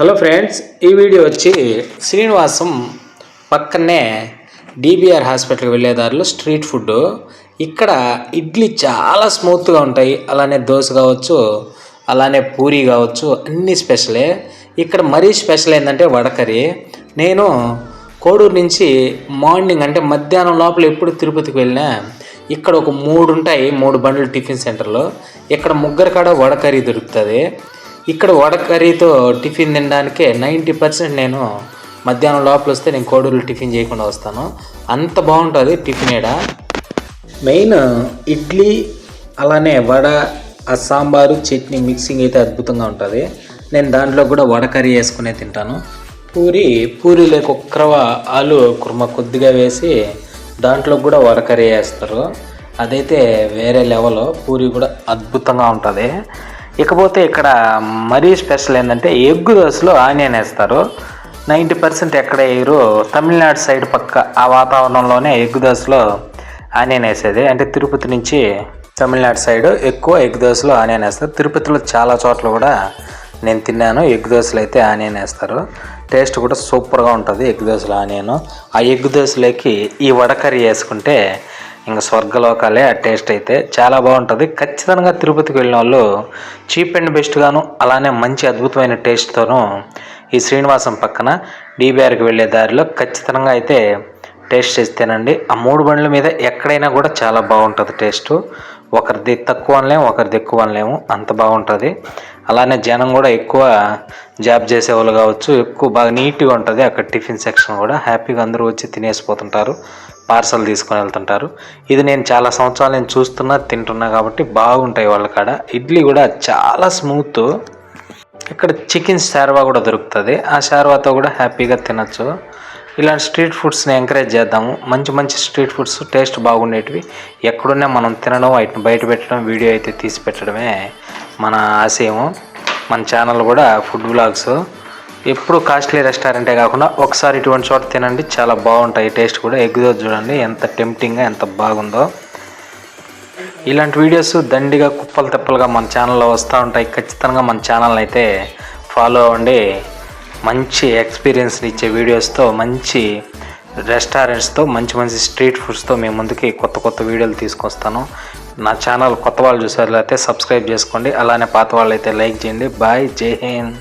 Hello friends ఈ video వచ్చి శ్రీనివాసం పక్కనే డిబిఆర్ హాస్పిటల్కి వెళ్ళే దారిలో స్ట్రీట్ ఫుడ్ ఇక్కడ ఇడ్లీ చాలా స్మూత్గా ఉంటాయి. అలానే దోశ కావచ్చు అలానే పూరి కావచ్చు అన్నీ స్పెషలే. ఇక్కడ మరీ స్పెషల్ ఏంటంటే వడకరి. నేను కోడూరు నుంచి మార్నింగ్ అంటే మధ్యాహ్నం లోపల ఎప్పుడు తిరుపతికి వెళ్ళినా ఇక్కడ ఒక మూడు ఉంటాయి మూడు బండ్లు టిఫిన్ సెంటర్లో. ఇక్కడ ముగ్గురు కాడ వడకరి దొరుకుతుంది. ఇక్కడ వడకర్రీతో టిఫిన్ తినడానికే నైంటీ పర్సెంట్ నేను మధ్యాహ్నం లోపల వస్తే నేను కోడూరు టిఫిన్ చేయకుండా వస్తాను. అంత బాగుంటుంది టిఫిన్ ఈడ. మెయిన్ ఇడ్లీ అలానే వడ ఆ సాంబారు చట్నీ మిక్సింగ్ అయితే అద్భుతంగా ఉంటుంది. నేను దాంట్లో కూడా వడ కర్రీ వేసుకునే తింటాను. పూరి పూరీలోకి ఒక్కరవ ఆలు కుర్మ కొద్దిగా వేసి దాంట్లో కూడా వడ కర్రీ వేస్తారు. అదైతే వేరే లెవెల్ పూరి కూడా అద్భుతంగా ఉంటుంది. ఇకపోతే ఇక్కడ మరీ స్పెషల్ ఏంటంటే ఎగ్ దోశలో ఆనియన్ వేస్తారు. నైంటీ పర్సెంట్ ఎక్కడ వేయరు. తమిళనాడు సైడ్ పక్క ఆ వాతావరణంలోనే ఎగ్ దోశలో ఆనియన్ వేసేది. అంటే తిరుపతి నుంచి తమిళనాడు సైడ్ ఎక్కువ ఎగ్ దోశలో ఆనియన్ వేస్తారు. తిరుపతిలో చాలా చోట్ల కూడా నేను తిన్నాను. ఎగ్ దోశలు అయితే ఆనియన్ వేస్తారు. టేస్ట్ కూడా సూపర్గా ఉంటుంది ఎగ్ దోశలు ఆనియన్. ఆ ఎగ్ దోశలోకి ఈ వడకర్రీ వేసుకుంటే ఇంకా స్వర్గలోకాలే ఆ టేస్ట్ అయితే చాలా బాగుంటుంది. ఖచ్చితంగా తిరుపతికి వెళ్ళిన వాళ్ళు చీప్ అండ్ బెస్ట్గాను అలానే మంచి అద్భుతమైన టేస్ట్తోనూ ఈ శ్రీనివాసం పక్కన డీబీఆర్కి వెళ్ళే దారిలో ఖచ్చితంగా అయితే టేస్ట్ చేస్తేనండి. ఆ మూడు బండ్ల మీద ఎక్కడైనా కూడా చాలా బాగుంటుంది టేస్ట్ ఒకరిది తక్కువ అనలేము ఒకరిది ఎక్కువ అనలేము. అంత బాగుంటుంది. అలానే జనం కూడా ఎక్కువ జాబ్ చేసేవాళ్ళు కావచ్చు. ఎక్కువ బాగా నీట్గా ఉంటుంది. అక్కడ టిఫిన్ సెక్షన్ కూడా హ్యాపీగా అందరూ వచ్చి తినేసిపోతుంటారు. పార్సల్ తీసుకొని వెళ్తుంటారు. ఇది నేను చాలా సంవత్సరాలు నేను చూస్తున్నా తింటున్నా కాబట్టి బాగుంటాయి వాళ్ళ కాడ. ఇడ్లీ కూడా చాలా స్మూత్. ఇక్కడ చికెన్ శార్వా కూడా దొరుకుతుంది. ఆ శార్వాతో కూడా హ్యాపీగా తినచ్చు. ఇలాంటి స్ట్రీట్ ఫుడ్స్ని ఎంకరేజ్ చేద్దాము. మంచి మంచి స్ట్రీట్ ఫుడ్స్ టేస్ట్ బాగుండేటివి ఎక్కడున్నా మనం తినడం వాటిని బయట పెట్టడం వీడియో అయితే తీసి పెట్టడమే మన ఆశయము. మన ఛానల్ కూడా ఫుడ్ బ్లాగ్స్ ఎప్పుడు కాస్ట్లీ రెస్టారెంటే కాకుండా ఒకసారి ఇటువంటి చోట తినండి చాలా బాగుంటాయి. టేస్ట్ కూడా ఎగ్గుదో చూడండి ఎంత టెంప్టింగ్గా ఎంత బాగుందో. ఇలాంటి వీడియోస్ దండిగా కుప్పలు తెప్పలుగా మన ఛానల్లో వస్తూ ఉంటాయి. ఖచ్చితంగా మన ఛానల్ అయితే ఫాలో అవ్వండి. మంచి ఎక్స్పీరియన్స్ని ఇచ్చే వీడియోస్తో మంచి రెస్టారెంట్స్తో మంచి మంచి స్ట్రీట్ ఫుడ్స్తో మేము ముందుకి కొత్త కొత్త వీడియోలు తీసుకొస్తాను. నా ఛానల్ కొత్త వాళ్ళు చూసేట్లయితే సబ్స్క్రైబ్ చేసుకోండి. అలానే పాత వాళ్ళు అయితే లైక్ చేయండి. బాయ్ జై హింద్